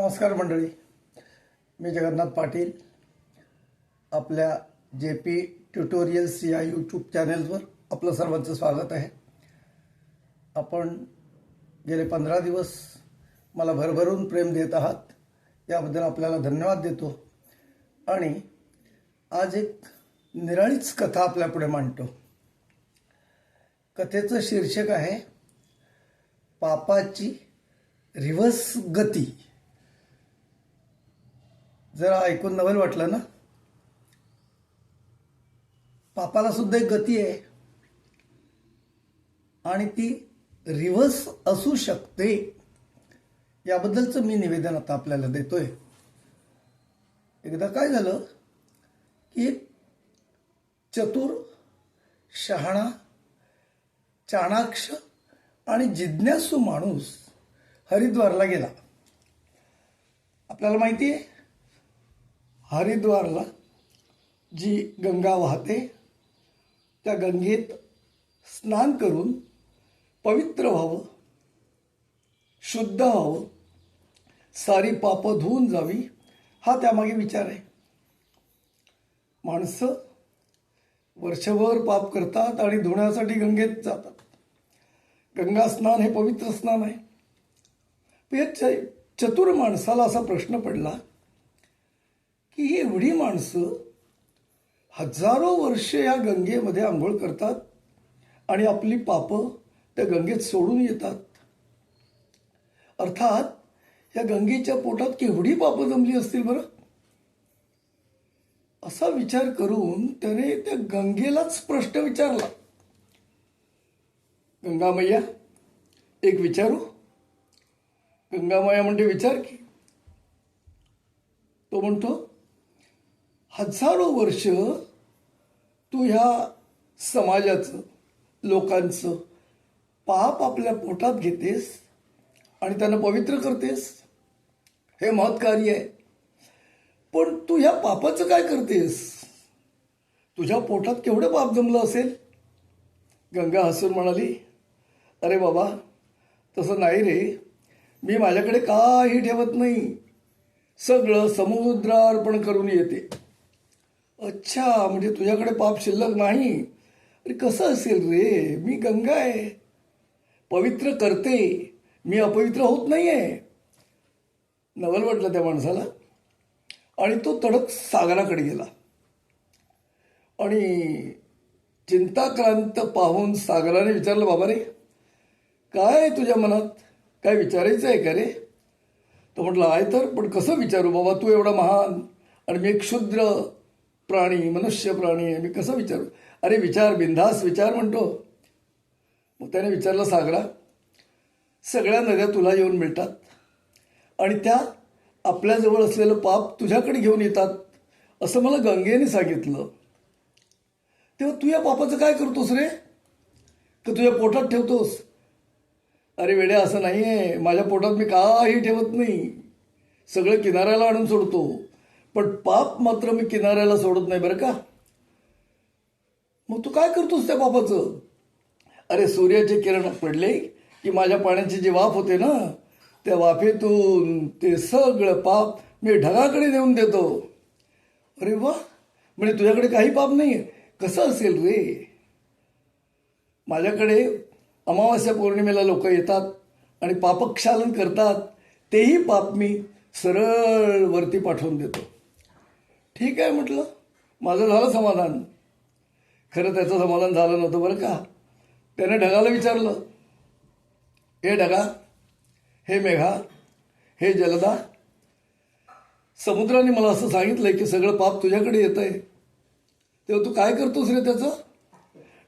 नमस्कार मंडळी. मी जगन्नाथ पाटील. आपल्या जे पी ट्युटोरियल्स या यूट्यूब चॅनेलवर आपलं सर्वांचं स्वागत आहे. आपण गेले पंधरा दिवस मला भरभरून प्रेम देत आहात. याबद्दल आपल्याला धन्यवाद देतो. आणि आज एक निराळीच कथा आपल्यापुढे मांडतो. कथेचं शीर्षक आहे पापाची रिव्हर्स गती. जरा ऐकून नवल वाटलं ना? पापाला सुद्धा एक गती आहे. आणि ती रिव्हर्स असू शकते. याबद्दलचं मी निवेदन आता आपल्याला देतोय. एकदा काय झालं की चतुर शहाणा चाणाक्ष आणि जिज्ञासू माणूस हरिद्वारला गेला. आपल्याला माहिती आहे? हरिद्वारला जी गंगा वाहते त्या गंगेत स्नान करून पवित्र व्हावं शुद्ध व्हावं सारी पापं धुवून जावी हा त्यामागे विचार आहे. माणसं वर्षभर पाप करतात आणि धुण्यासाठी गंगेत जातात. गंगा स्नान हे पवित्र स्नान आहे. या चतुर माणसाला असा प्रश्न पडला की ही एवढी माणसं हजारो वर्ष या गंगेमध्ये आंघोळ करतात आणि आपली पापं त्या गंगेत सोडून येतात. अर्थात या गंगेच्या पोटात केवढी पापं जमली असतील बरं? असा विचार करून त्याने त्या गंगेलाच प्रश्न विचारला. गंगामय्या एक विचारू? गंगामाया म्हणजे विचार की? तो म्हणतो हजारो वर्ष तू ह्या समाजाचं लोकांचं पाप आपल्या पोटात घेतेस आणि त्यांना पवित्र करतेस. हे महत्कार्य आहे. पण तू ह्या पापाचं काय करतेस? तुझ्या पोटात केवढं पाप जमलं असेल? गंगा हसून म्हणाली अरे बाबा तसं नाही रे. मी माझ्याकडे काही ठेवत नाही. सगळं समुद्रार्पण करून येते. अच्छा म्हणजे तुझ्याकडे पाप शिल्लक नाही? अरे कसं असेल रे? मी गंगा आहे. पवित्र करते. मी अपवित्र होत नाही आहे नवल वाटलं त्या माणसाला. आणि तो तडक सागराकडे गेला. आणि चिंताक्रांत पाहून सागराने विचारलं बाबा रे काय तुझ्या मनात? काय विचारायचं आहे का रे? तो म्हटलं आहे तर पण कसं विचारू? बाबा तू एवढा महान आणि मी एक क्षुद्र प्राणी मनुष्य प्राणी मी कसं विचारू? अरे विचार बिंधास विचार म्हणतो. मग त्याने विचारलं सागरा सगळ्या नद्या तुला येऊन मिळतात आणि त्या आपल्याजवळ असलेलं पाप तुझ्याकडे घेऊन येतात. असं मला गंगेने सांगितलं. तेव्हा तू या पापाचं काय करतोस रे? का तुझ्या पोटात ठेवतोस? अरे वेड्या असं नाही आहे माझ्या पोटात मी काही ठेवत नाही. सगळं किनाऱ्याला आणून सोडतो. पण पाप मात्र मी किनाऱ्याला सोडत नाही बरं का? मग तू काय करतोस त्या पापाचं अरे सूर्याचे किरण पडले की माझ्या पाण्याची जी वाफ होते ना त्या वाफेतून ते सगळं पाप मी ढगाकडे नेऊन देतो. अरे वा! म्हणजे तुझ्याकडे काही पाप नाही आहे कसं असेल रे? माझ्याकडे अमावास्या पौर्णिमेला लोक येतात आणि पापक्षालन करतात तेही पाप मी सरळ वरती पाठवून देतो. ठीक आहे म्हटलं. माझं झालं समाधान. खरं त्याचं समाधान झालं नव्हतं बरं का. त्याने ढगाला विचारलं. हे ढगा हे मेघा हे जलदा समुद्राने मला असं सांगितलंय की सगळं पाप तुझ्याकडे येत आहे तेव्हा तू काय करतोस रे त्याचं?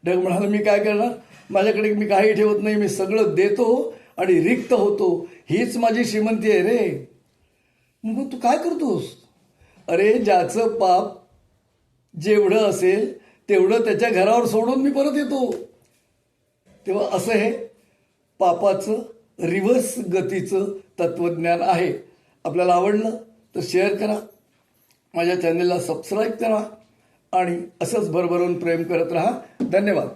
ढग म्हणाला मी काय करणार? माझ्याकडे मी काही ठेवत नाही. मी सगळं देतो आणि रिक्त होतो. हीच माझी श्रीमंती आहे रे. मग तू काय करतोस? अरे ज्याचं पाप जेवढं असेल तेवढं त्याच्या घरावर सोडून मी परत येतो. तेव्हा असं हे पापाचं रिव्हर्स गतीचं तत्त्वज्ञान आहे. आपल्याला आवडलं तर शेअर करा. माझ्या चॅनेलला सबस्क्राईब करा आणि असंच भरभरून प्रेम करत राहा. धन्यवाद.